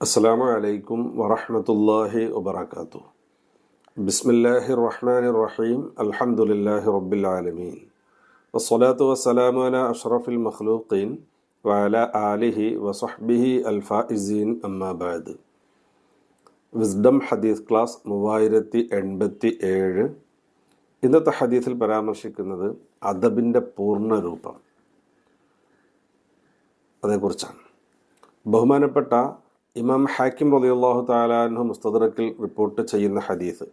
അസ്സാം വലൈക്കും വറഹമത്തല്ലാഹി വബർക്കാത്തു ബിസ്മില്ലാഹി റഹ്മാൻ റഹീം അലഹമുല്ലാഹി റബ്ബിലാലമീൻ വസ്സലാത്തു വസ്സലാമു അല അഷ്റഫിൽ മഖ്ലൂഖീൻ വാല ആലിഹി വസഹ്ബിഹി അൽഫായിസീൻ അമ്മാബാദ് വിസ്ഡം ഹദീസ് ക്ലാസ് മൂവായിരത്തി എൺപത്തി ഏഴ് ഇന്നത്തെ ഹദീസിൽ പരാമർശിക്കുന്നത് അദബിന്റെ പൂർണ രൂപം. അതേക്കുറിച്ചാണ്. ബഹുമാനപ്പെട്ട ഇമാം ഹാക്കിം റളിയല്ലാഹു താലാൻഹു മുസ്തദറക്കിൽ റിപ്പോർട്ട് ചെയ്യുന്ന ഹദീസ്.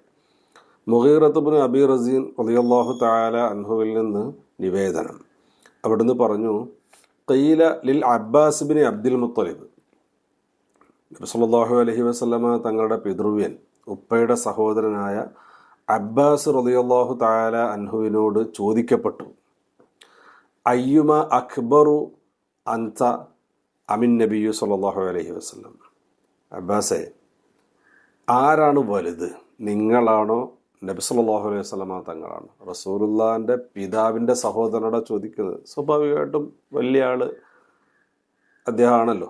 മുഹീറത്തുബിന് അബി റസീൻ റളിയല്ലാഹു താല അൻഹുവിൽ നിന്ന് നിവേദനം. അവിടുന്ന് പറഞ്ഞു കയ്യില ലിൽ അബ്ബാസ് ബിൻ അബ്ദുൽ മുത്തലിബ്. നബി അലൈഹി വസല്ലമ തങ്ങളുടെ പിതൃവ്യൻ ഉപ്പയുടെ സഹോദരനായ അബ്ബാസ് റളിയല്ലാഹു താല അൻഹുവിനോട് ചോദിക്കപ്പെട്ടു അയ്യുമ അക്ബറു അൻത അമിൻ നബിയു സല്ലല്ലാഹു അലഹി വസ്ലം അബ്ബാസെ ആരാണ് വലുത്? നിങ്ങളാണോ നബി സല്ലല്ലാഹു അലൈഹി വസ്ലമ തങ്ങളാണോ? റസൂലുല്ലാന്റെ പിതാവിന്റെ സഹോദരനോട് ചോദിക്കുന്നത്. സ്വാഭാവികമായിട്ടും വലിയ ആൾ അദ്ദേഹമാണല്ലോ.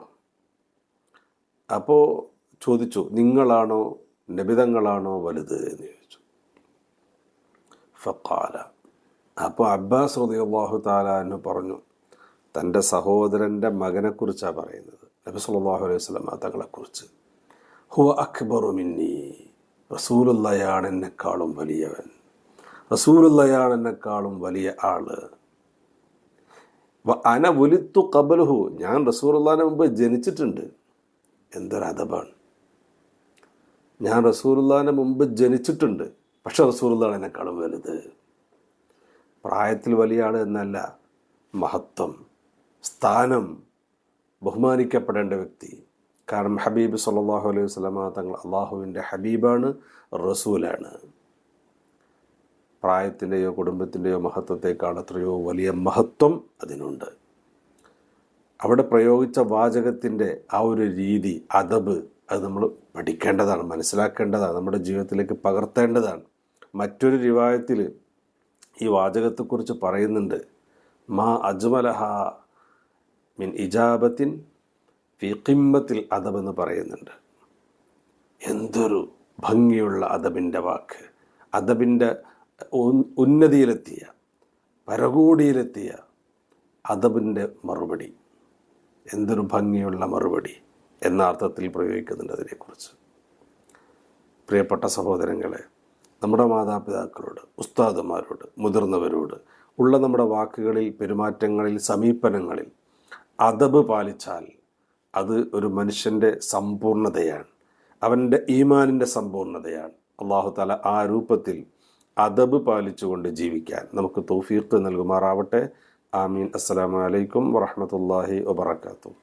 അപ്പോൾ ചോദിച്ചു നിങ്ങളാണോ നബിതങ്ങളാണോ വലുത് എന്ന് ചോദിച്ചു. ഫക്കാല അപ്പോൾ അബ്ബാസ് റളിയല്ലാഹു തആല എന്ന് പറഞ്ഞു തന്റെ സഹോദരന്റെ മകനെക്കുറിച്ചാണ് പറയുന്നത്. നബി സല്ലല്ലാഹു അലൈഹി വസല്ലം തങ്ങളെക്കുറിച്ച്. ഹുവ അക്ബറു മിന്നി. റസൂലുള്ളയാണ് എന്നെക്കാളും വലിയവൻ. റസൂലുള്ളയാണ് എന്നെക്കാളും വലിയ ആൾ. അന ഒലിത്തു കബലുഹു ഞാൻ റസൂലുള്ളാഹിന് മുമ്പ് ജനിച്ചിട്ടുണ്ട്. എന്തൊരു അദബാണ് ഞാൻ റസൂലുള്ളാഹിന് മുമ്പ് ജനിച്ചിട്ടുണ്ട്. പക്ഷെ റസൂലുള്ളാണ് എന്നെക്കാളും വലുത്. പ്രായത്തിൽ വലിയ ആൾ എന്നല്ല മഹത്വം. സ്ഥാനം ബഹുമാനിക്കപ്പെടേണ്ട വ്യക്തി. കാരണം ഹബീബ് സല്ലാഹു അലൈഹി വസല്ലമ തങ്ങൾ അള്ളാഹുവിന്റെ ഹബീബാണ് റസൂലാണ്. പ്രായത്തിന്റെയോ കുടുംബത്തിന്റെയോ മഹത്വത്തെക്കാൾ എത്രയോ വലിയ മഹത്വം അതിനുണ്ട്. അവിടെ പ്രയോഗിച്ച വാചകത്തിന്റെ ആ ഒരു രീതി അതബ് അത് നമ്മൾ പഠിക്കേണ്ടതാണ് മനസ്സിലാക്കേണ്ടതാണ് നമ്മുടെ ജീവിതത്തിലേക്ക് പകർത്തേണ്ടതാണ്. മറ്റൊരു റിവായത്തിൽ ഈ വാചകത്തെക്കുറിച്ച് പറയുന്നുണ്ട് മാ അജ്മലഹ മിൻ ഇജാബത്തിൻ ഫി കിമ്മത്തിൽ അദബ് എന്ന് പറയുന്നുണ്ട്. എന്തൊരു ഭംഗിയുള്ള അദബിന്റെ വാക്ക്. അദബിന്റെ ഉന്നതിയിലെത്തിയ പരകോടിയിലെത്തിയ അദബിന്റെ മറുപടി. എന്തൊരു ഭംഗിയുള്ള മറുപടി എന്ന അർത്ഥത്തിൽ പ്രയോഗിക്കുന്നുണ്ട് അതിനെക്കുറിച്ച്. പ്രിയപ്പെട്ട സഹോദരങ്ങളെ നമ്മുടെ മാതാപിതാക്കളോട് ഉസ്താദുമാരോട് മുതിർന്നവരോട് ഉള്ള നമ്മുടെ വാക്കുകളിൽ പെരുമാറ്റങ്ങളിൽ സമീപനങ്ങളിൽ അദബ് പാലിച്ചാൽ അത് ഒരു മനുഷ്യന്റെ സമ്പൂർണതയാണ്. അവന്റെ ഈമാനിന്റെ സമ്പൂർണതയാണ്. അള്ളാഹു താല ആ രൂപത്തിൽ അദബ് പാലിച്ചുകൊണ്ട് ജീവിക്കാൻ നമുക്ക് തൗഫീഖ് നൽകുമാറാവട്ടെ. ആമീൻ. അസ്സലാമലൈക്കും വറഹമത്തല്ലാഹി വബർക്കാത്തു